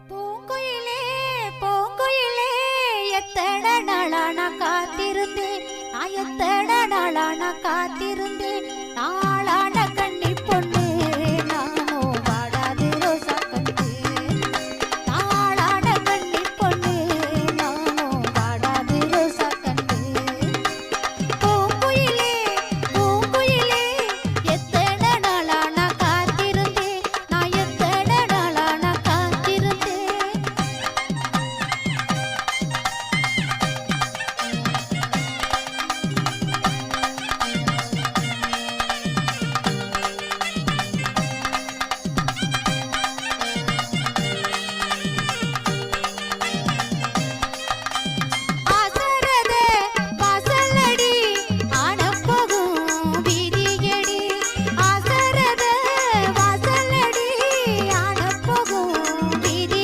பூங்குயிலே பூங்குயிலே எத்தனை நாளா நான் காத்திருந்தேன்.